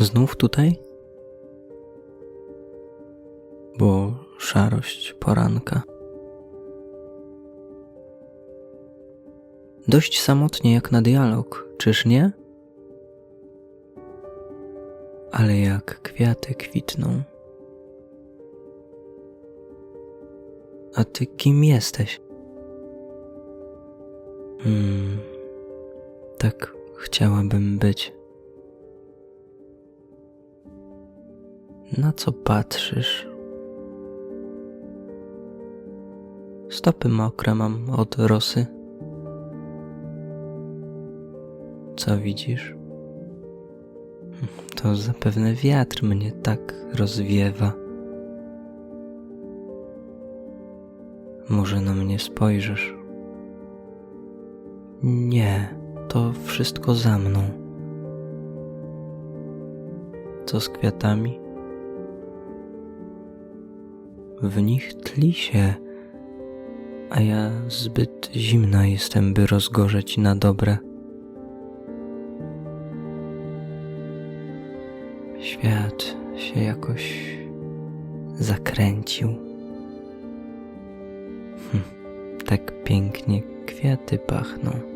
Znów tutaj? Bo szarość poranka. Dość samotnie jak na dialog, czyż nie? Ale jak kwiaty kwitną. A ty kim jesteś? Hmm, tak chciałabym być. Na co patrzysz? Stopy mokre mam od rosy. Co widzisz? To zapewne wiatr mnie tak rozwiewa. Może na mnie spojrzysz? Nie, to wszystko za mną. Co z kwiatami? W nich tli się, a ja zbyt zimna jestem, by rozgorzeć na dobre. Świat się jakoś zakręcił. Hm, tak pięknie kwiaty pachną.